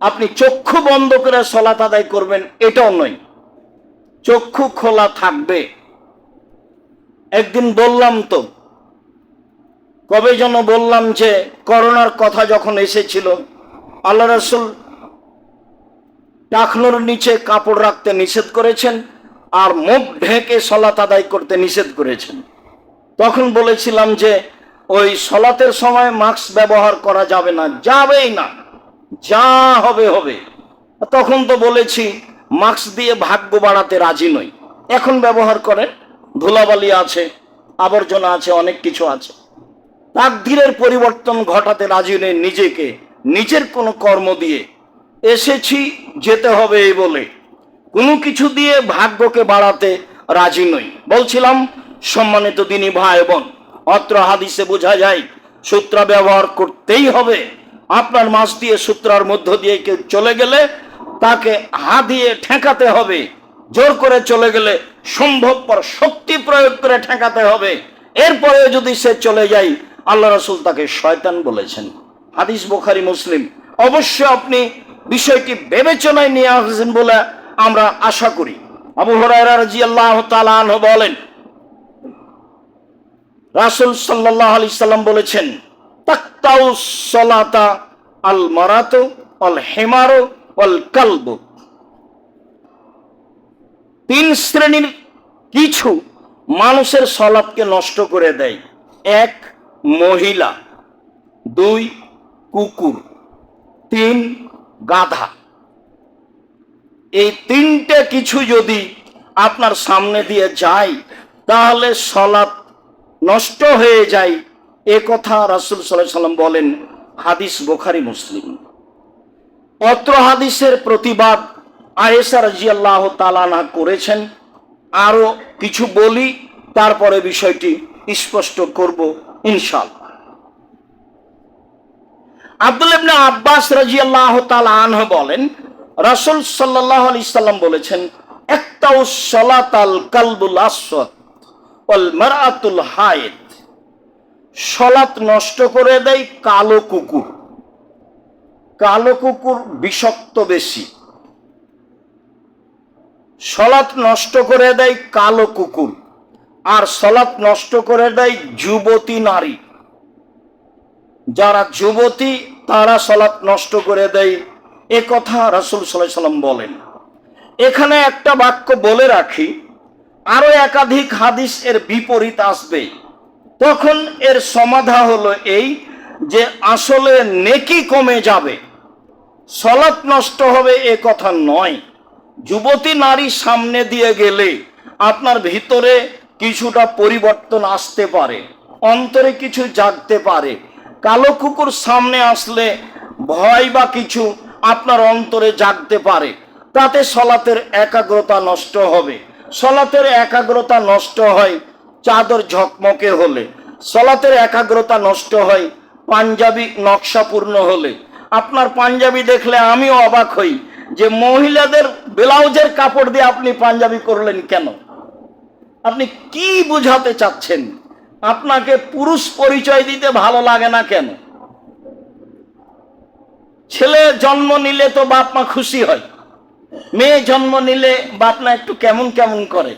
আপনি চক্ষু বন্ধ করে সলাত আদায় করবেন, এটাও নয়। চক্ষু খোলা থাকবে। একদিন বললাম তো, কবে যেন বললাম যে করোনার কথা যখন এসেছিল, আল্লাহ রসুল টাকনোর নিচে কাপড় রাখতে নিষেধ করেছেন আর মুখ ঢেকে সলাত আদায় করতে নিষেধ করেছেন। তখন বলেছিলাম যে ওই সলাতের সময় মাস্ক ব্যবহার করা যাবে না, যাবেই না। যা হবে হবে। তখন তো বলেছি মাস্ক দিয়ে ভাগ্য বাড়াতে রাজি নই। এখন ব্যবহার করেন, ধুলাবালি আছে, আবর্জনা আছে, অনেক কিছু আছে। তাকদিরের পরিবর্তন ঘটাতে রাজি নেই নিজেকে, নিজের কোনো কর্ম দিয়ে। এসেছি, যেতে হবে এই বলে। কোনো কিছু দিয়ে ভাগ্যকে বাড়াতে রাজি নই। বলছিলাম, সম্মানিত দিনী ভাই বোন, অত্র হাদিসে বোঝা যায়, সূত্র ব্যবহার করতেই হবে। আপনার মাছ দিয়ে সূত্রার মধ্য দিয়ে কেউ চলে গেলে তাকে হা দিয়ে ঠেকাতে হবে। জোর করে চলে গেলে সম্ভবপর শক্তি প্রয়োগ করে ঠেকাতে হবে। এরপরে যদি সে চলে যায়, আল্লাহ রসুল তাকে শয়তান বলেছেন। হাদিস বোখারি, মুসলিম। অবশ্য আপনি বিষয়টি বিবেচনায় নিয়ে আসছেন বলে আমরা আশা করি। আবু হরাইরা রাদিয়াল্লাহু তাআলা আনহু বলেন, রাসুল সাল্লাল্লাহু আলাইহি সাল্লাম বলেছেন সলাতা আল মারাতু আল হিমারু ওয়াল কালবু। তিন শ্রেণির কিছু মানুষের সলাপকে নষ্ট করে দেয়। এক, মহিলা। দুই, কুকুর। তিন, গাধা। এই তিনটে কিছু যদি আপনার সামনে দিয়ে যায়, তাহলে সলাপ নষ্ট হয়ে যায়। এ কথা রাসুল সাল্লাহ সাল্লাম বলেন, হাদিস বোখারি, মুসলিম। অত্র হাদিসের প্রতিবাদ আয়েসা রাজিয়াল্লাহ তালানা করেছেন। আরও কিছু বলি, তারপরে বিষয়টি স্পষ্ট করব ইনশাল্লাহ আব্দুল ইবনে আব্বাস রাজিয়াল্লাহ তাআলা আনহু বলেন, রাসুল সাল্লাল্লাহু আলাইহি সাল্লাম বলেছেন একতাউ সালাতাল কালবুল আসওয়াদ ওয়াল মারআতুল হায়েদ। সলাত নষ্ট করে দেয় কালো কুকুর। কালো কুকুর বিষাক্ত বেশি। সলাৎ নষ্ট করে দেয় কালো কুকুর, আর সলাৎ নষ্ট করে দেয় যুবতী নারী। যারা যুবতী, তারা সলাৎ নষ্ট করে দেয়। এ কথা রাসুল সাল্লাহ সাল্লাম বলেন। এখানে একটা বাক্য বলে রাখি, আরও একাধিক হাদিস এর বিপরীত আসবে। তখন এর সমাধা হলো এই যে আসলে নেকি কমে যাবে, সলাৎ নষ্ট হবে এ কথা নয়। যুবতী নারী সামনে দিয়ে গেলে আপনার ভিতরে কিছুটা পরিবর্তন আসতে পারে, অন্তরে কিছু জাগতে পারে। কালো কুকুর সামনে আসলে ভয় বা কিছু আপনার অন্তরে জাগতে পারে। তাতে সলাতের একাগ্রতা নষ্ট হবে। সলাতের একাগ্রতা নষ্ট হয় চাদর ঝকমকে হলে। সলাতের একাগ্রতা নষ্ট হয়, পাঞ্জাবি নকশাপূর্ণ হলে। আপনার পাঞ্জাবি দেখলে আমিও অবাক হই যে মহিলাদের ব্লাউজের কাপড় দিয়ে আপনি পাঞ্জাবি করলেন কেন? আপনি কি বুঝাতে চাচ্ছেন? আপনাকে পুরুষ পরিচয় দিতে ভালো লাগে না কেন? ছেলে জন্ম নিলে তো বাপ মা খুশি হয়। মেয়ে জন্ম নিলে বাপ মা একটু কেমন কেমন করে?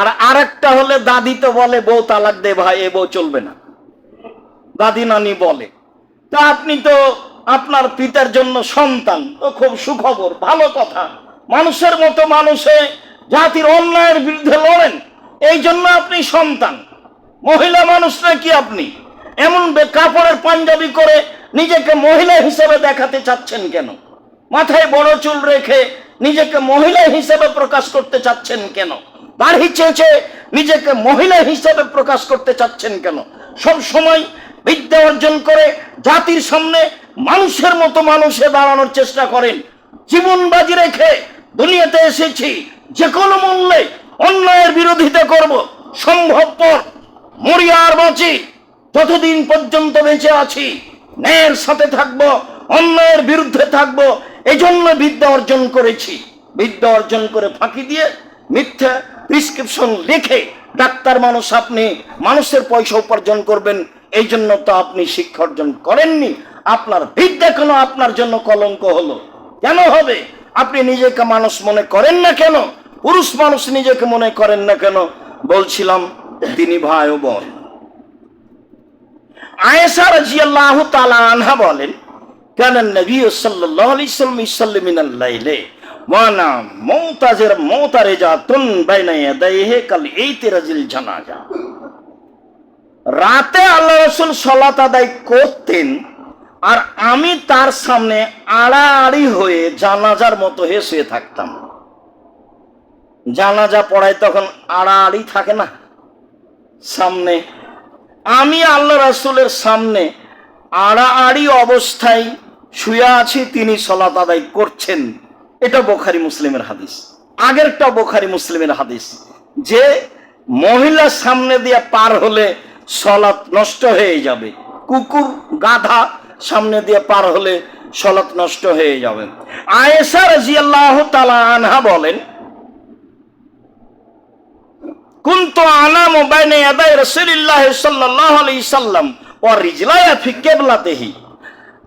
আর আরেকটা হলে দাদি তো বলে, বউ তালাক দে ভাই, এ বউ চলবে না। দাদি নানি বলে, তা আপনি তো আপনার পিতার জন্য সন্তান, তো খুব সুখবর, ভালো কথা। মানুষের মতো মানুষে জাতির অন্যায়ের বিরুদ্ধে লড়েন, এই জন্য আপনি সন্তান। মহিলা মানুষ নাকি আপনি? এমন কাপড়ের পাঞ্জাবি করে নিজেকে মহিলা হিসেবে দেখাতে চাচ্ছেন কেন? মাথায় বড় চুল রেখে নিজেকে মহিলা হিসেবে প্রকাশ করতে চাচ্ছেন কেন? দাড়ি চেঁচে নিজেকে মহিলা হিসেবে প্রকাশ করতে চাচ্ছেন কেন? সব সময় বিদ্যা অর্জন করে জাতির সামনে মানুষের মতো মানুষে দাঁড়ানোর চেষ্টা করেন। জীবন বাজি রেখে দুনিয়াতে এসেছি, যে কোনো মূল্যে অন্যায়ের বিরোধিতা করব, সম্ভবপর মরি আর বাঁচি, যতদিন পর্যন্ত বেঁচে আছি, ন্যায়ের সাথে থাকব, অন্যায়ের বিরুদ্ধে থাকব এই জন্য বিদ্যা অর্জন করেছি। বিদ্যা অর্জন করে ফাঁকি দিয়ে মিথ্যা প্রিসক্রিপশন লিখে ডাক্তার মানুষ আপনি মানুষের পয়সা উপার্জন করবেন, এই জন্য তো আপনি শিক্ষা অর্জন করেননি। আপনার বিদ্যা কেন আপনার জন্য কলঙ্ক হলো? কেন হবে? আপনি নিজেকে মানুষ মনে করেন না কেন? পুরুষ মানুষ নিজেকে মনে করেন না কেন? বলছিলাম, তিনি ভাই ও বোন। আয়েশা রাজিয়াল্লাহু তাআলা আনহা বলেন, কান নবী সাল্লাল্লাহু আলাইহি সাল্লাম ইসাল্লি মিনাল লাইলে। রাতে আল্লাহ রাসূল সালাত আদায় করতেন, আর আমি তার সামনে আড়াআড়ি হয়ে জানাজার মতো শুয়ে থাকতাম। জানাজা পড়ায় তখন আড়াআড়ি থাকে না। সামনে আমি আল্লাহ রাসূলের সামনে আড়াআড়ি অবস্থায় শুয়ে আছি, তিনি সলাত আদায় করছেন। এটা বোখারি মুসলিমের হাদিস। আগেরটা বোখারি মুসলিমের হাদিস। যে মহিলা সামনে দিয়ে পার হলে সলাৎ নষ্ট হয়ে যাবে। কুকুর, গাধা সামনে দিয়ে পার হলে সলাৎ নষ্ট হয়ে যাবে। আয়েশা রাজিয়াল্লাহু তাআলা আনহা বলেন, কুনতু আনামু বাইনা ইয়াদাই রাসূলিল্লাহ সাল্লাল্লাহু আলাইহি সাল্লাম ওয়া রিজলায়া ফি কিবলাতিহি।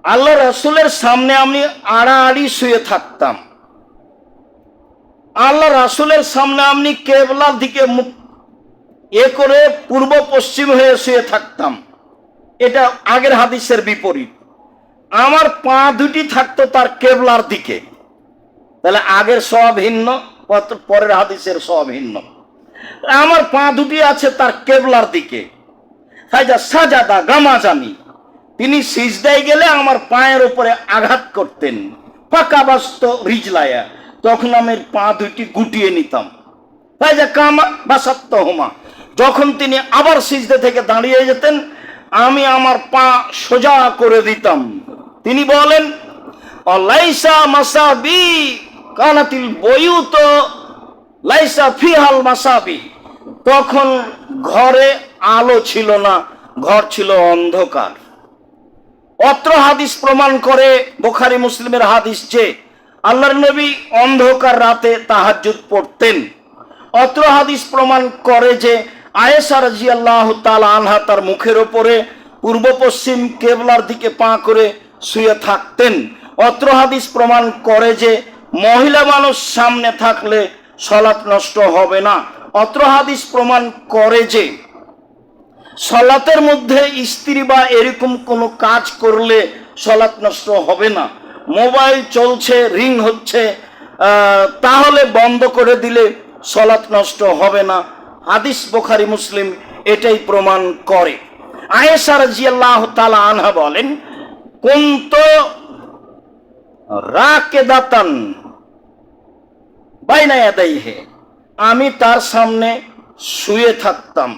আল্লাহ রসুলের সামনে আমি আড়াআড়ি শুয়ে থাকতাম। আল্লাহ রাসূলের সামনে আমি কেবলার দিকে মুখ এ করে পূর্ব পশ্চিম হয়ে শুয়ে থাকতাম। এটা আগের হাদিসের বিপরীত। আমার পা দুটি থাকতো তার কেবলার দিকে। তাহলে আগের সব ভিন্ন পরের হাদিসের সব ভিন্ন। আমার পা দুটি আছে তার কেবলার দিকে। হাজা সাজাদা গামাজানি। তিনি সিজদায় গেলে আমার পায়ের উপরে আঘাত করতেন। পাকাবাস্ত রিজলায়া। তখন আমি পা দুইটি গুটিয়ে নিতাম। কামা বাসাত্ত হোমা। যখন তিনি আবার সিজদে থেকে দাঁড়িয়ে যেতেন, আমি আমার পা সোজা করে দিতাম। তিনি বলেন, অলাইসা মাসাবি কানাতিল বইউত লাইসা ফিহাল মাসাবি। তখন ঘরে আলো ছিল না, ঘর ছিল অন্ধকার। অত্র হাদিস প্রমাণ করে, বোখারি মুসলিমের হাদিস যে আল্লাহর নবী অন্ধকার রাতে তাহাজ্জুদ পড়তেন। অত্র হাদিস প্রমাণ করে যে আয়েশা রাজিয়াল্লাহ তাআলা আনহা তার মুখের ওপরে পূর্ব পশ্চিম কেবলার দিকে পা করে শুয়ে থাকতেন। অত্র হাদিস প্রমাণ করে যে মহিলা মানুষ সামনে থাকলে সলাৎ নষ্ট হবে না। অত্র হাদিস প্রমাণ করে যে সলাতের মধ্যে স্ত্রী বা এরকম কোনো কাজ করলে সলাৎ নষ্ট হবে না। মোবাইল চলছে, রিং হচ্ছে তাহলে বন্ধ করে দিলে সলাৎ নষ্ট হবে না। হাদিস বোখারি, মুসলিম এটাই প্রমাণ করে। আয়েশা রাজিয়াল্লাহ তালা আনহা বলেন, কুন্ত রাকেদাতান বাইনা ইয়াদাইহে আমি তার সামনে শুয়ে থাকতাম,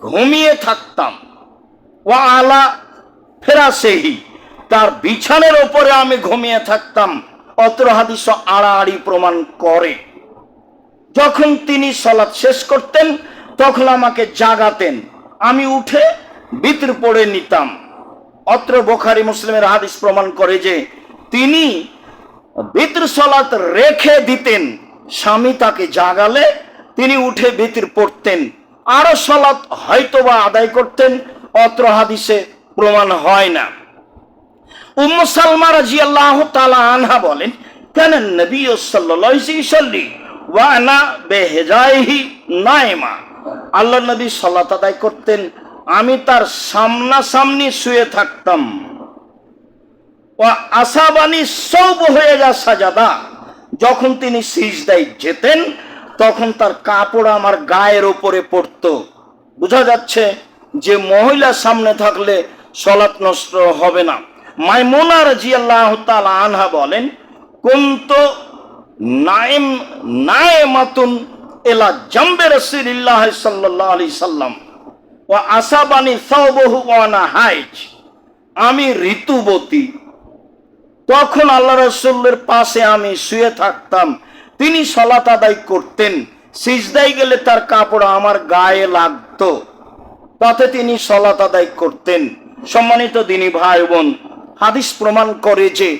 ঘুমিয়ে থাকতাম ও আলা ফেরাসেহি। তার বিছানের ওপরে আমি ঘুমিয়ে থাকতাম। অত্র হাদিস আড়াআড়ি প্রমাণ করে। যখন তিনি সলাৎ শেষ করতেন, তখন আমাকে জাগাতেন। আমি উঠে বিতর পড়ে নিতাম। অত্র বোখারি মুসলিমের হাদিস প্রমাণ করে যে, তিনি বিতর সলাৎ রেখে দিতেন। স্বামী তাকে জাগালে তিনি উঠে বিতির পড়তেন। আরও সলাৎ হয়তোবা আদায় করতেন। অত্র হাদিসে প্রমাণ হয় না। বলেন করতেন, আমি তার সামনাসামনি শুয়ে থাকতাম। ও আসাবানি সব হয়ে যা সাজাদা। যখন তিনি সিজদায় যেতেন, তখন তার কাপড় আমার গায়ের ওপরে পড়তো। বোঝা যাচ্ছে যে মহিলা সামনে থাকলে সলাৎ নষ্ট হবে না। মাইমুনা রাজিয়াল্লাহ তাআলা আনহা বলেন, কুন্ত নাইম, নাইমাতুন এলা জাম্বে রাসূলিল্লাহ সাল্লাল্লাহু আলাইহি সাল্লাম ও আসাবানি সাওবহু ওয়ানা হাইজ আমি ঋতুবতী। তখন আল্লাহ রসুল্লের পাশে আমি শুয়ে থাকতাম। তিনি সলাত আদায় করতেন। সিজদাই গেলে তার কাপড় আমার গায়ে লাগতো। তাতে তিনি সলাত আদায় করতেন। সম্মানিত দিনী ভাই বোন হাদিস প্রমাণ করে যে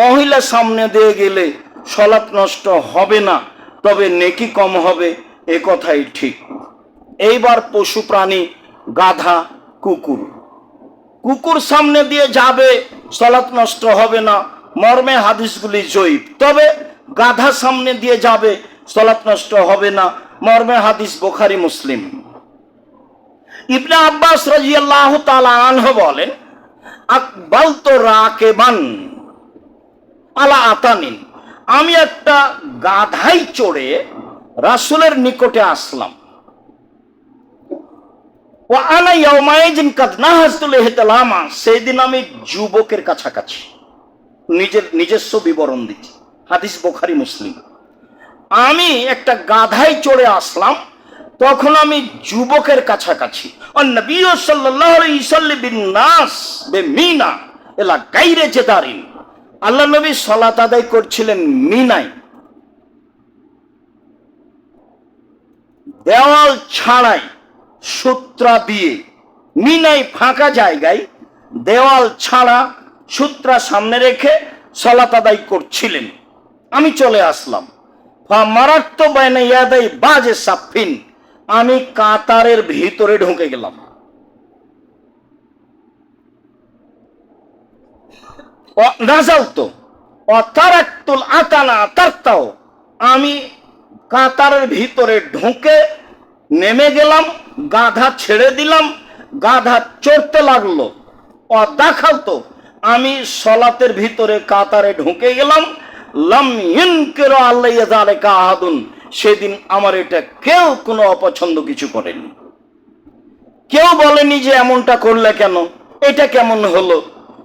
মহিলা সামনে দিয়ে গেলে সলাৎ নষ্ট হবে না, তবে নেকি কম হবে, এ কথাই ঠিক। এইবার পশু প্রাণী, গাধা, কুকুর। কুকুর সামনে দিয়ে যাবে, সলাৎ নষ্ট হবে না, মর্মে হাদিসগুলি জয়ীব। তবে গাধা সামনে দিয়ে যাবে, সলাৎ নষ্ট হবে না, মর্মে হাদিস বোখারি, মুসলিম। ইবনে আব্বাস রাজিয়াল্লাহ তাআলা আনহু বলেন আকবাল তো আলা আতানিন। আমি একটা গাধাই চড়ে রাসূলের নিকটে আসলাম। ও আনা ইয়াউমাইজিন কাদ নাহাজতুল ইহতিলামা সেদিন আমি যুবকের কাছাকাছি। নিজের নিজস্ব বিবরণ দিচ্ছি। হাদিস বোখারি, মুসলিম। আমি একটা গাধাই চড়ে আসলাম। তখন আমি যুবকের কাছাকাছি জেদারিন। আল্লাহ নবী সালাত আদায় করছিলেন মিনায়। দেওয়াল ছাড়াই সূত্রা দিয়ে মিনাই ফাঁকা জায়গায় দেওয়াল ছাড়া সূত্রা সামনে রেখে সলাত আদায় করছিলেন। আমি চলে আসলাম। মারাত্ম বাইনা ইয়াদাই বাজে সাফিন। আমি কাতারের ভিতরে ঢুকে গেলাম। অতারাক্তুল তারতাও। আমি কাতারের ভিতরে ঢুকে নেমে গেলাম, গাধা ছেড়ে দিলাম, গাধা চড়তে লাগল। ও দেখাল তো, আমি সলাতের ভিতরে কাতারে ঢুকে গেলাম, লাম ইনকিরু আল্লাহ আহাদুন। সেদিন আমার এটা কেউ কোনো অপছন্দ কিছু করেনি। কেউ বলেনি যে এমনটা করলে কেন? এটা কেমন হলো?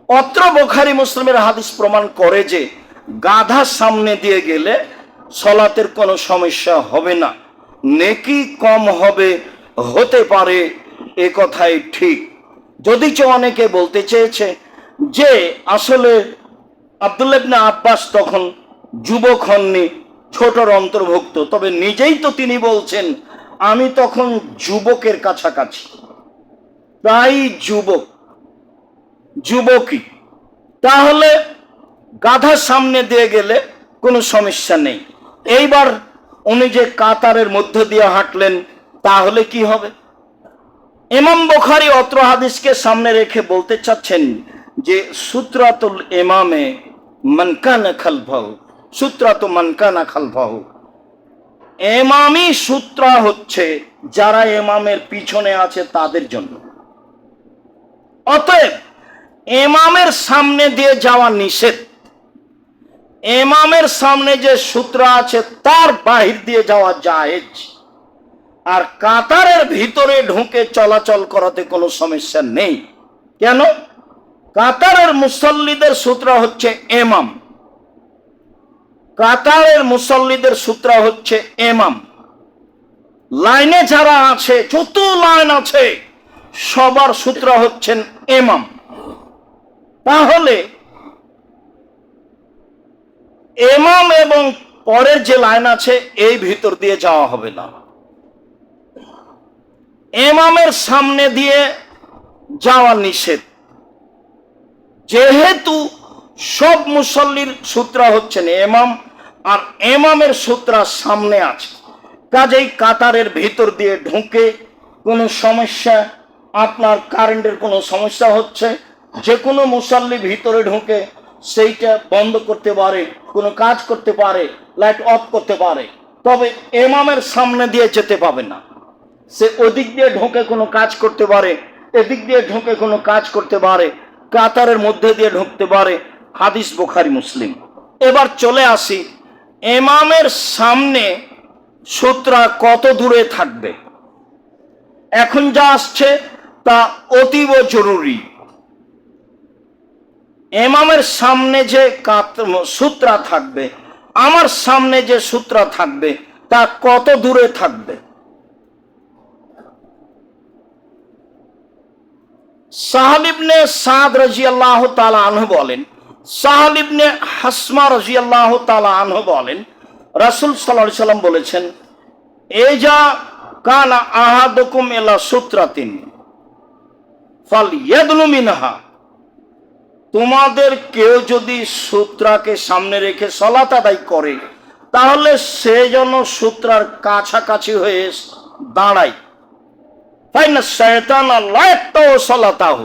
অত্র বোখারি মুসলিমের হাদিস প্রমাণ করে যে গাধা সামনে দিয়ে গেলে সলাতের কোনো সমস্যা হবে না। নেকি কম হবে, হতে পারে, এ কথাই ঠিক। যদি চ অনেকে বলতে চেয়েছে যে আসলে আবদুল্লাবনা আব্বাস তখন যুবক হননি ছোটর অন্তর্ভুক্ত, তবে নিজেই তো তিনি বলছেন, আমি তখন যুবকের কাছাকাছি। প্রায় যুবক যুবকই তাহলে গাধার সামনে দিয়ে গেলে কোনো সমস্যা নেই। এইবার উনি যে কাতারের মধ্য দিয়ে হাঁটলেন, তাহলে কি হবে? ইমাম বখারি অত্র হাদিসকে সামনে রেখে বলতে চাচ্ছেন যে, সূত্রাতুল ইমামে মনকানা খালফাহু সূত্রাত মনকানা খালফাহু। এমামি সূত্রা হচ্ছে যারা এমামের পিছনে আছে তাদের জন্য। অতএব এমামের সামনে দিয়ে যাওয়া নিষেধ। এমামের সামনে যে সূত্র আছে তার বাহির দিয়ে যাওয়া জায়েজ। আর কাতারের ভিতরে ঢুকে চলাচল করাতে কোনো সমস্যা নেই। কেন? কাতারের মুসল্লিদের সূত্র হচ্ছে এমাম। কাতারের মুসল্লিদের সূত্র হচ্ছে এমাম। লাইনে যারা আছে, যত লাইন আছে, সবার সূত্র হচ্ছেন এমাম। তাহলে এমাম এবং পরের যে লাইন আছে, এই ভিতর দিয়ে যাওয়া হবে না। এমামের সামনে দিয়ে যাওয়া নিষেধ। যেহেতু সব মুসল্লির সূত্র হচ্ছেন এমাম আর এমামের সূত্রা সামনে আছে। কাজেই কাতারের ভিতর দিয়ে ঢুকে কোনো সমস্যা, আপনার কারেন্টের কোনো সমস্যা হচ্ছে যে কোনো মুসল্লি ভিতরে ঢুকে সেইটা বন্ধ করতে পারে, কোনো কাজ করতে পারে, লাইট অফ করতে পারে। তবে এমামের সামনে দিয়ে যেতে পাবে না। সে ওদিক দিয়ে ঢুকে কোনো কাজ করতে পারে, এদিক দিয়ে ঢুকে কোনো কাজ করতে পারে, কাতারের মধ্যে দিয়ে ঢুকতে পারে হাদিস বোখারি, মুসলিম। এবার চলে আসি এমামের সামনে সূত্রা কত দূরে থাকবে? এখন যা আসছে তা অতীব জরুরি। এমামের সামনে যে সূত্রা থাকবে, আমার সামনে যে সূত্রা থাকবে, তা কত দূরে থাকবে? সাহাবিবনে সাদ রাজি আল্লাহ তালা আনহু বলেন হাসমা রাজি আল্লাহ তালা আনহু বলেন, রাসুল সাল্লাহ সাল্লাম বলেছেন এ যা এলা ফাল মিনহা। তোমাদের কেউ যদি সূত্রাকে সামনে রেখে সলাত আদায় করে, তাহলে সে যেন সূত্রার কাছাকাছি হয়ে দাঁড়ায়। তাই না শয়তান সলাতাহ।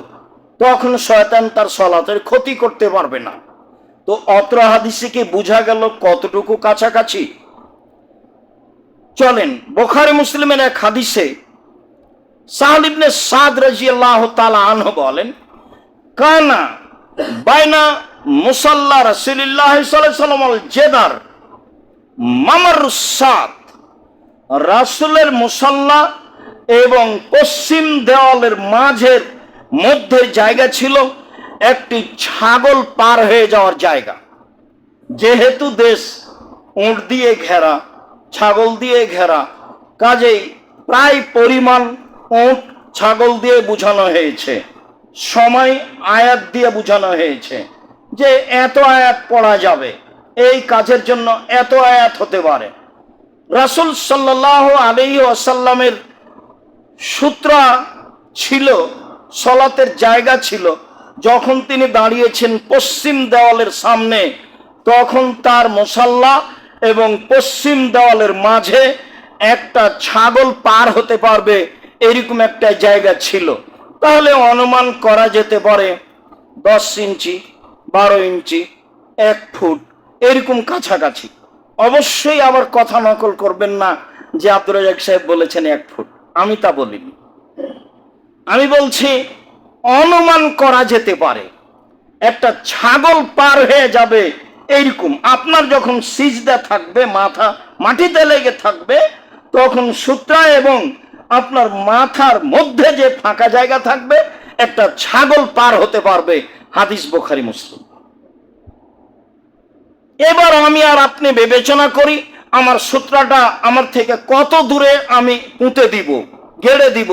তখন শয়তান তার সলাতের ক্ষতি করতে পারবে না। তো অত্র হাদিসে কি বোঝা গেল কতটুকু কাছাকাছি? চলেন, বোখারে মুসলিমের এক হাদিসে সাহাল ইবনে সাদ রাজিয়াল্লাহু তাআলা আনহু বলেন, কানা বাইনা মুসাল্লা রাসূলুল্লাহ আল জেদার মামার সাদ। রাসূলের মুসাল্লা এবং পশ্চিম দেওয়ালের মাঝের মধ্যে জায়গা ছিল একটি ছাগল পার হয়ে যাওয়ার জায়গা। যেহেতু দেশ উঁট দিয়ে ঘেরা, ছাগল দিয়ে ঘেরা, কাজেই প্রায় পরিমাণ উঁট ছাগল দিয়ে বোঝানো হয়েছে, সময় আয়াত দিয়ে বোঝানো হয়েছে যে এত আয়াত পড়া যাবে, এই কাজের জন্য এত আয়াত হতে পারে। রাসুল সাল্লাহ আলী আসাল্লামের সূত্রা ছিল সলাতের জায়গা ছিল। যখন তিনি দাঁড়িয়েছেন পশ্চিম দেওয়ালের সামনে, তখন তার মশাল্লা এবং পশ্চিম দেওয়ালের মাঝে একটা ছাগল পার হতে পারবে এরকম একটা জায়গা ছিল। তাহলে অনুমান করা যেতে পারে দশ ইঞ্চি, বারো ইঞ্চি, এক ফুট, এরকম কাছাকাছি। অবশ্যই আবার কথা নকল করবেন না যে আব্দুর সাহেব বলেছেন এক ফুট। আমি তা বলিনি। আমি বলছি, অনুমান করা যেতে পারে। একটা ছাগল পার হয়ে যাবে এইরকম। আপনার যখন সিজদা থাকবে, মাথা, মাটিতে লেগে থাকবে, তখন সূত্রা এবং আপনার মাথার মধ্যে যে ফাঁকা জায়গা থাকবে, একটা ছাগল পার হতে পারবে। হাদিস বোখারি, মুসলিম। এবার আমি আর আপনি বিবেচনা করি, আমার সূত্রাটা আমার থেকে কত দূরে আমি পুঁতে দিব। গেড়ে দিব।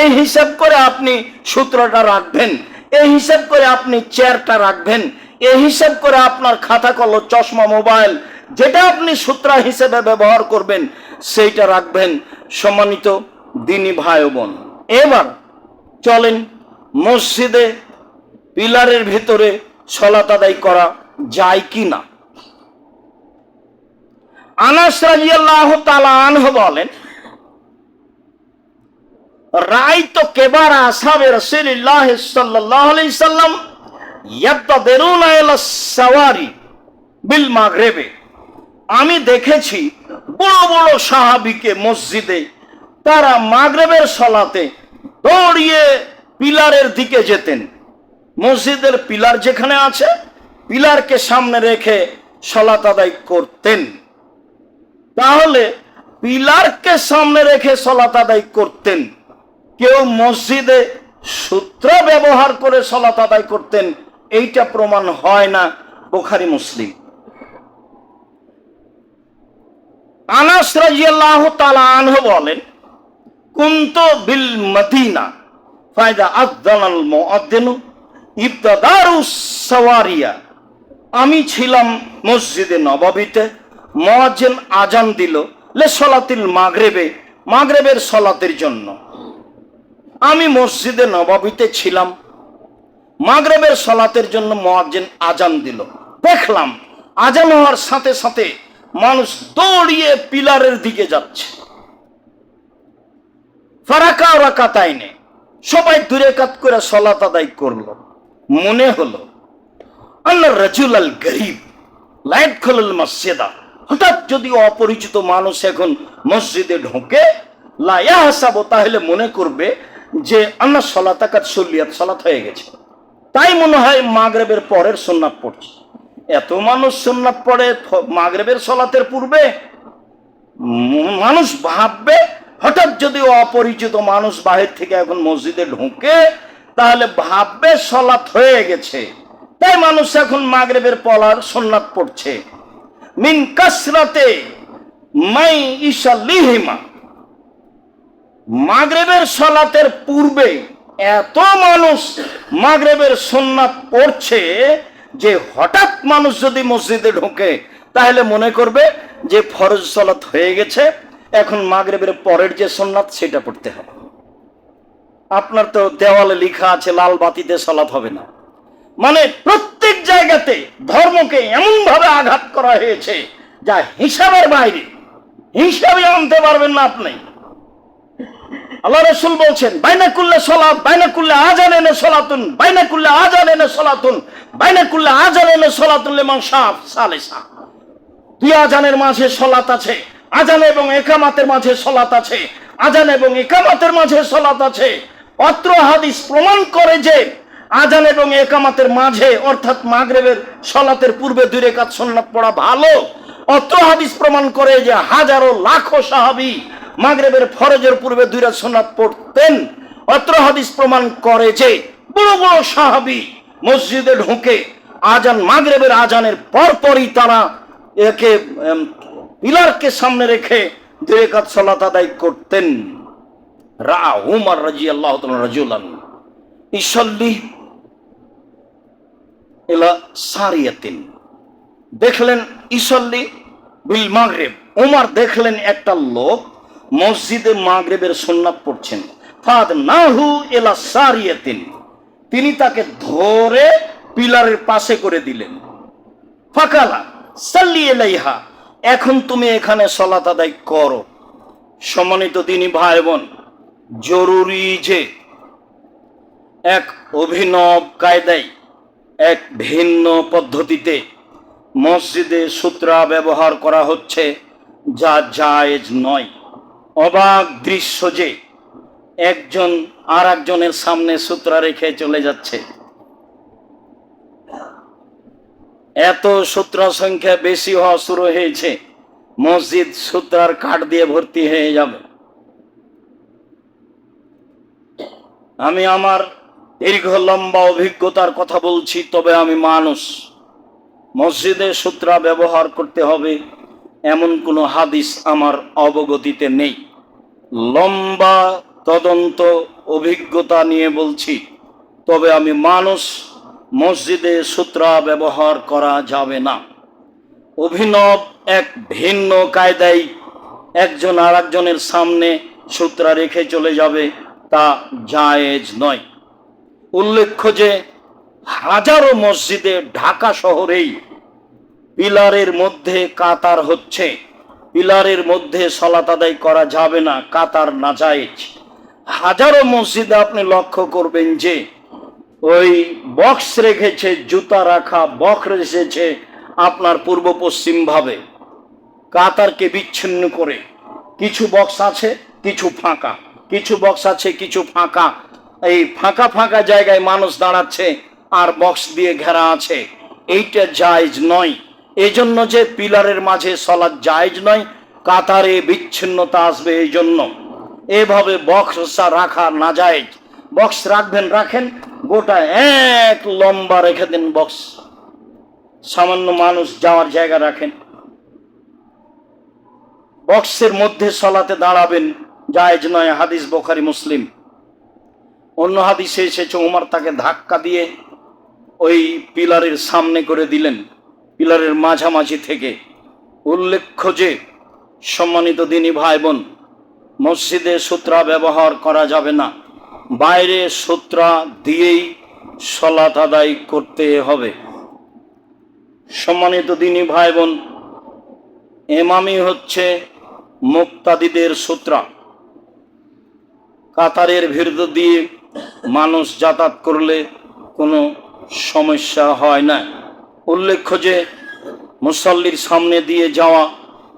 এই হিসাব করে আপনি সূত্রটা রাখবেন। এই হিসাব করে আপনি চেয়ারটা রাখবেন। এই হিসাব করে আপনার খাতা কলম, চশমা, মোবাইল, যেটা আপনি সূত্রা হিসেবে ব্যবহার করবেন, সেইটা রাখবেন। সম্মানিত দিনী ভাই বোন এবার চলেন মসজিদে পিলারের ভিতরে সলাত আদায় করা যায় কি না আনাস রাজিয়াল্লাহ তালা আনহ বলেন রাই তো কেবার আসাবে রসুলিল্লাহ সাল্লাল্লাহু আলাইহি সাল্লাম, ইয়াবতাদিরুনা ইলা সাওয়ারি বিল মাগরিবে। আমি দেখেছি বড় বড় সাহাবীকে মসজিদে, তারা মাগরেবের সলাতে দৌড়িয়ে পিলারের দিকে যেতেন। মসজিদের পিলার যেখানে আছে, পিলারকে সামনে রেখে সলাত আদায় করতেন। তাহলে পিলারকে সামনে রেখে সলাত আদায় করতেন। কেউ মসজিদে সূত্র ব্যবহার করে সলাত আদায় করতেন, এইটা প্রমাণ হয় না বোখারি মুসলিম। আনাস রাজিয়াল্লাহ তালা আনহু বলেন, কুন্ত বিল মদিনা ফায়দা আদানাল মুআদ্দিনু ইবতাদারু সাওয়ারিয়া। আমি ছিলাম মসজিদে নবাবিতে, মুয়াজ্জিন আজান দিল লে সলাতিল মাগরেবে, মাগরেবের সলাতের জন্য। আমি মসজিদে নবাবিতে ছিলাম। মাগরেবের সলাতের জন্য মুয়াজ্জিন আজান দিল। দেখলাম আজান হওয়ার সাথে সাথে মানুষ দৌড়িয়ে পিলারের দিকে যাচ্ছে। ফারাকা ওরা নে সবাই দূরে কাত করে সলাত আদায় করল। মনে হলো আল্লাহ রাজুল আল গরিব লাইট খোলল মসজিদা। হঠাৎ যদি অপরিচিত মানুষ এখন মসজিদে ঢোকে লায়া হাসাবো তাহলে মনে করবে যে আল্লাহ সলাতাকাত সল্লিয়াত সলাত হয়ে গেছে। তাই মনে হয় মাগরেবের পরের সোননাথ পড়ছে। এত মানুষ সোননাথ পড়ে মাগরেবের সলাতের পূর্বে মানুষ ভাববে, হঠাৎ যদি অপরিচিত মানুষ বাহির থেকে এখন মসজিদে ঢুকে, তাহলে ভাববে সলাৎ হয়ে গেছে। তাই মানুষ এখন মাগরেবের পলার সোননাথ পড়ছে। মিন কাসরাতে মাই ঈশা লিহিমা মাগরেবের সলাতের পূর্বে এত মানুষ মাগরেবের সোননাথ পড়ছে যে হঠাৎ মানুষ যদি মসজিদে ঢোকে, তাহলে মনে করবে যে ফরজ সলাত হয়ে গেছে। এখন মাগরেবের পরের যে সোননাথ সেটা পড়তে হবে। আপনার তো দেওয়ালে লেখা আছে, লাল বাতিতে সলাত হবে না। মানে প্রত্যেক জায়গাতে ধর্মকে এমন ভাবে আঘাত করা হয়েছে, যা হিসাবের বাইরে। হিসাবে আনতে পারবেন না আপনি। আল্লাহ রসুল বলছেন বাইনা কুল্লে সলাত বাইনা কুল্লে আজান এনে সলাতুন বাইনা কুল্লে আজান এনে সলাতুন বাইনা কুল্লে আজান এনে সলাতুন লেমান সাফ সালেসা। দুই আজানের মাঝে সলাত আছে আজান এবং একামাতের মাঝে সলাত আছে আজান এবং একামাতের মাঝে সলাত আছে। অত্র হাদিস প্রমাণ করে যে আজান এবং একামাতের মাঝে, অর্থাৎ মাগরেবের সলাতের পূর্বে দুই রেখাত সন্ন্যাত পড়া ভালো। অত্র হাদিস প্রমাণ করে যে হাজারো লাখো সাহাবি মাগরেবের ফরজের পূর্বে দুই রাত পড়তেন। অত্র হাদিস প্রমাণ করে যে বড় বড় সাহাবি মসজিদে ঢুকে আজান, মাগরেবের আজানের পরপরই তারা একে পিলারকে সামনে রেখে রেখাত সলাত আদায় করতেন। রা উমার রাজি আল্লাহ রাজুলান। ইসল্লি এলা সারিয়াতিন। দেখলেন ইসল্লি বিল মাগরেব। উমার দেখলেন একটা লোক মসজিদে মাগরেবের সুন্নাত পড়ছেন। ফাদ নাহু এলা সারিয়াতিন। তিনি তাকে ধরে পিলারের পাশে করে দিলেন। ফাকালা, সাল্লি এলাইহা এখন তুমি এখানে সলাত আদায় করো। সম্মানিত দিনী ভাই বোন জরুরি যে এক অভিনব কায়দায়, এক ভিন্ন পদ্ধতিতে মসজিদে সূত্রা ব্যবহার করা হচ্ছে, যা জায়েজ নয়। অবাক দৃশ্য যে, একজন আর একজনের সামনে সূত্রা রেখে চলে যাচ্ছে। এত সূত্রা সংখ্যা বেশি হওয়া শুরু হয়েছে, মসজিদ সূত্রার কাঠ দিয়ে ভর্তি হয়ে যাবে। আমি আমার দীর্ঘ লম্বা অভিজ্ঞতার কথা বলছি, তবে আমি মানুষ। মসজিদে সূত্রা ব্যবহার করতে হবে। এমন কোনো হাদিস আমার অবগতিতে নেই। লম্বা তদন্ত অভিজ্ঞতা নিয়ে বলছি, তবে আমি মানুষ মসজিদে সূত্রা ব্যবহার করা যাবে না। অভিনব এক ভিন্ন কায়দায় একজন আর একজনের সামনে সূত্রা রেখে চলে যাবে তা জায়েজ নয়। উল্লেখ্য যে হাজারো মসজিদে ঢাকা শহরেই পিলারের মধ্যে কাতার হচ্ছে। পিলারের মধ্যে সলাত আদায় করা যাবে না, কাতার না জায়েজ হাজারো মসজিদে আপনি লক্ষ্য করবেন যে ওই বক্স রেখেছে, জুতা রাখা, বক্স রেখেছে আপনার পূর্ব পশ্চিম ভাবে। কাতারকে বিচ্ছিন্ন করে কিছু বক্স আছে, কিছু ফাঁকা। কিছু বক্স আছে, কিছু ফাঁকা। এই ফাঁকা ফাঁকা জায়গায় মানুষ দাঁড়াচ্ছে আর বক্স দিয়ে ঘেরা আছে। এইটা জায়জ নয়। এই জন্য যে পিলারের মাঝে সলাদ জায়জ নয়, কাতারে বিচ্ছিন্নতা আসবে এই জন্য এভাবে বক্স রাখা না জায়েজ। বক্স রাখবেন, রাখেন, গোটা এক লম্বা রেখে দিন বক্স। সামান্য মানুষ যাওয়ার জায়গা রাখেন। বক্সের মধ্যে সলাতে দাঁড়াবেন, জায়েজ নয়, হাদিস বোখারি মুসলিম। অন্য হাদিসে এসেছে, উমার তাকে ধাক্কা দিয়ে ওই পিলারের সামনে করে দিলেন, পিলারের মাঝামাঝি থেকে। উল্লেখ্য যে, সম্মানিত দিনী ভাই বোন মসজিদে সূত্রা ব্যবহার করা যাবে না। বাইরে সূত্রা দিয়েই সলাত আদায় করতে হবে। সম্মানিত দিনী ভাই বোন এমামি হচ্ছে মুক্তাদিদের সূত্রা। কাতারের ভিড় দিয়ে মানুষ যাতায়াত করলে কোনো সমস্যা হয় না। উল্লেখ্য যে, মুসল্লির সামনে দিয়ে যাওয়া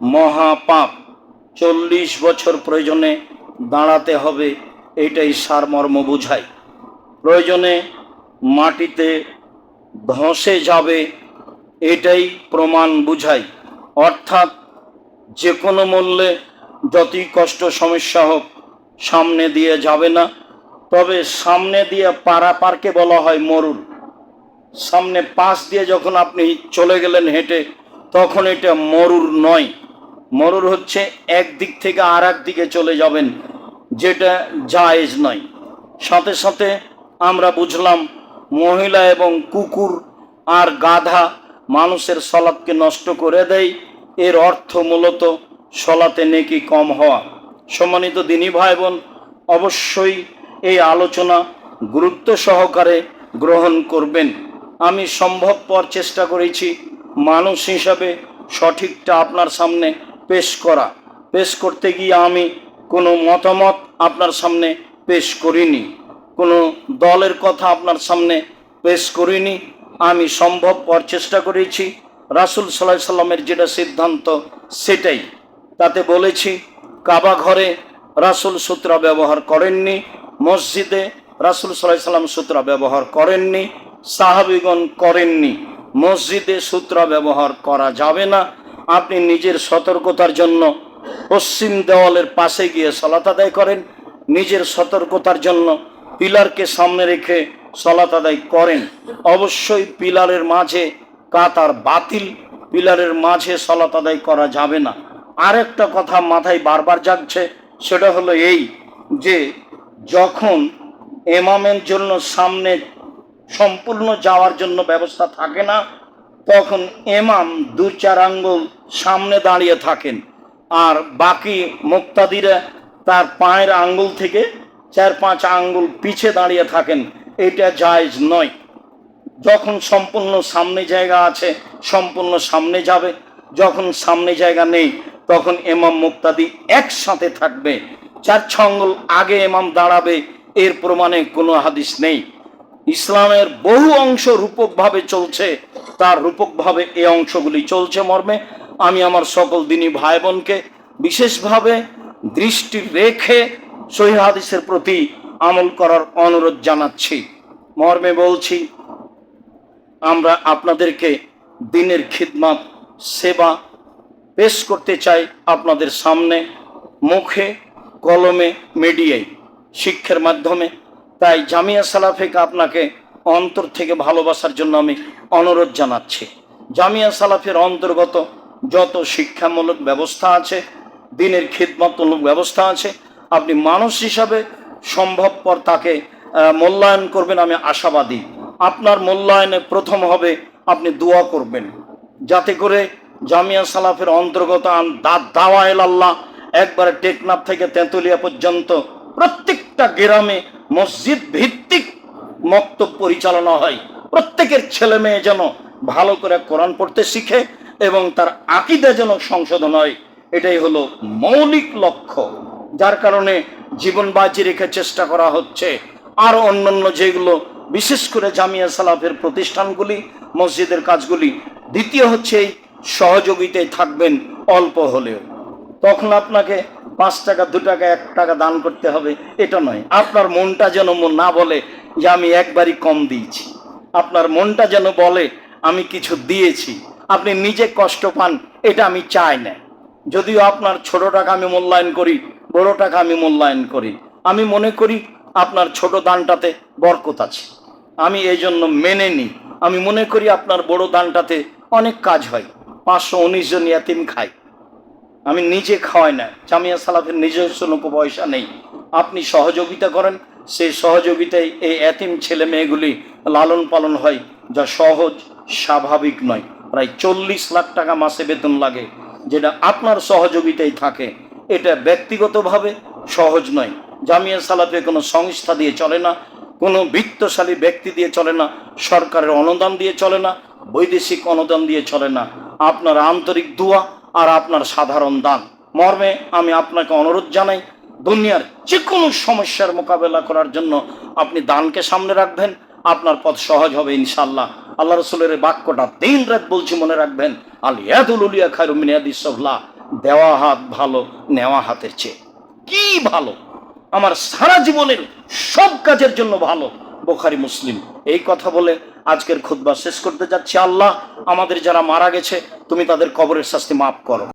মহাপাপ চল্লিশ বছর প্রয়োজনে দাঁড়াতে হবে এইটাই সারমর্ম বুঝায়। প্রয়োজনে মাটিতে ধসে যাবে, এটাই প্রমাণ বুঝায়। অর্থাৎ যে কোনো মূল্যে যতই কষ্ট সমস্যা হোক, সামনে দিয়ে যাবে না। তবে সামনে দিয়ে পারাপারকে বলা হয় মরুর। সামনে পাশ দিয়ে যখন আপনি চলে গেলেন হেঁটে, তখন এটা মরুর নয়। মরুর হচ্ছে একদিক থেকে আর দিকে চলে যাবেন, যেটা জায়েজ নয়। সাথে সাথে আমরা বুঝলাম, মহিলা এবং কুকুর আর গাধা মানুষের সলাপকে নষ্ট করে দেয়। এর অর্থ মূলত সলাতে নেকি কম হওয়া। সম্মানিত দিনী ভাই বোন অবশ্যই এই আলোচনা গুরুত্ব সহকারে গ্রহণ করবেন। আমি সম্ভবপর চেষ্টা করেছি মানুষ হিসাবে সঠিকটা আপনার সামনে পেশ করা। পেশ করতে গিয়ে আমি কোনো মতামত আপনার সামনে পেশ করিনি। কোনো দলের কথা আপনার সামনে পেশ করিনি। আমি সম্ভবপর চেষ্টা করেছি। রাসুল সাল্লাহ সাল্লামের যেটা সিদ্ধান্ত সেটাই। তাতে বলেছি, কাবা ঘরে রাসুল সূত্রা ব্যবহার করেননি, মসজিদে রাসুল সাল্লাহ সাল্লাম সূত্রা ব্যবহার করেননি সাহাবিগণ করেননি। মসজিদে সূত্র ব্যবহার করা যাবে না। আপনি নিজের সতর্কতার জন্য পশ্চিম দেওয়ালের পাশে গিয়ে সলাত আদায় করেন। নিজের সতর্কতার জন্য পিলারকে সামনে রেখে সলাত আদায় করেন। অবশ্যই পিলারের মাঝে কাতার বাতিল, পিলারের মাঝে সলাত আদায় করা যাবে না। আরেকটা কথা মাথায় বারবার জাগছে, সেটা হলো এই যে যখন এমামের জন্য সামনে সম্পূর্ণ যাওয়ার জন্য ব্যবস্থা থাকে না। তখন এমাম দু চার আঙ্গুল সামনে দাঁড়িয়ে থাকেন আর বাকি মুক্তাদিরা তার পায়ের আঙ্গুল থেকে চার পাঁচ আঙ্গুল পিছে দাঁড়িয়ে থাকেন। এটা জায়জ নয়। যখন সম্পূর্ণ সামনে জায়গা আছে, সম্পূর্ণ সামনে যাবে। যখন সামনে জায়গা নেই, তখন এমাম মুক্তাদি একসাথে থাকবে। চার ছ আঙ্গুল আগে এমাম দাঁড়াবে, এর প্রমাণে কোনো হাদিস নেই। ইসলামের বহু অংশ রূপকভাবে চলছে, তার রূপকভাবে এই অংশগুলি চলছে মর্মে। আমি আমার সকল দিনী ভাই বোনকে বিশেষভাবে দৃষ্টি রেখে হাদিসের প্রতি আমল করার অনুরোধ জানাচ্ছি। মর্মে বলছি, আমরা আপনাদেরকে দিনের খিদমাত, সেবা পেশ করতে চাই আপনাদের সামনে, মুখে, কলমে, মিডিয়ায়, শিক্ষার মাধ্যমে। তাই জামিয়া সালাফেকে আপনাকে অন্তর থেকে ভালোবাসার জন্য আমি অনুরোধ জানাচ্ছি। জামিয়া সালাফের অন্তর্গত যত শিক্ষামূলক ব্যবস্থা আছে, দিনের খিদমতমূলক ব্যবস্থা আছে, আপনি মানুষ হিসাবে সম্ভবপর তাকে মূল্যায়ন করবেন আমি আশাবাদী। আপনার মূল্যায়নে প্রথম হবে আপনি দোয়া করবেন। যাতে করে জামিয়া সালাফের অন্তর্গত আন দা- দাওয়াইল আল্লাহ একবারে টেকনাফ থেকে তেঁতুলিয়া পর্যন্ত প্রত্যেকটা গ্রামে মসজিদ ভিত্তিক মক্তব পরিচালনা হয়। প্রত্যেকের ছেলে মেয়ে যেন ভালো করে কোরআন পড়তে শিখে এবং তার আকিদা যেন সংশোধন হয়, এটাই হলো মৌলিক লক্ষ্য। যার কারণে জীবন বাজি রেখে চেষ্টা করা হচ্ছে। আর অন্যান্য যেগুলো, বিশেষ করে জামিয়া সালাফের প্রতিষ্ঠানগুলি, মসজিদের কাজগুলি, দ্বিতীয় হচ্ছে সহযোগিতায় থাকবেন অল্প হলেও। তখন আপনাকে পাঁচ টাকা, দু টাকা, এক টাকা দান করতে হবে। এটা নয়। আপনার মনটা যেন না বলে যে আমি একবারই কম দিয়েছি। আপনার মনটা যেন বলে, আমি কিছু দিয়েছি। আপনি নিজে কষ্ট পান, এটা আমি চাই না। যদিও আপনার ছোট টাকা আমি মূল্যায়ন করি, বড় টাকা আমি মূল্যায়ন করি। আমি মনে করি আপনার ছোট দানটাতে বরকত আছে। আমি এই জন্য মেনে নিই। আমি মনে করি আপনার বড় দানটাতে অনেক কাজ হয়। পাঁচশো, উনিশ জন ইয়াতিম খায়। আমি নিজে খাওয়াই না। জামিয়া সালাফের নিজস্ব কোনো পয়সা নেই। আপনি সহযোগিতা করেন সেই সহযোগিতায় এই এতিম ছেলে মেয়েগুলি লালন পালন হয়, যা সহজ, স্বাভাবিক নয়। প্রায় চল্লিশ লাখ টাকা মাসে বেতন লাগে, যেটা আপনার সহযোগিতায় থাকে। এটা ব্যক্তিগতভাবে সহজ নয়। জামিয়া সালাফে কোনো সংস্থা দিয়ে চলে না, কোনো বিত্তশালী ব্যক্তি দিয়ে চলে না, সরকারের অনুদান দিয়ে চলে না, বৈদেশিক অনুদান দিয়ে চলে না। আপনার আন্তরিক দোয়া আর আপনার সাধারণ দান। মর্মে আমি আপনাকে অনুরোধ জানাই, দুনিয়ার যে কোনো সমস্যার মোকাবেলা করার জন্য আপনি দানকে সামনে রাখবেন। আপনার পথ সহজ হবে ইনশাল্লাহ আল্লাহ রসুলের বাক্যটা দিন রাত বলছি মনে রাখবেন, আল ইয়াদুল উলিয়া খায়রু মিন দেওয়া হাত ভালো, নেওয়া হাতের চেয়ে। কি ভালো? আমার সারা জীবনের সব কাজের জন্য ভালো। বোখারি, মুসলিম। এই কথা বলে আজকের খুদ্া শেষ করতে যাচ্ছি। আল্লাহ, আমাদের যারা মারা গেছে, তুমি তাদের কবরের শাস্তি মাফ করো।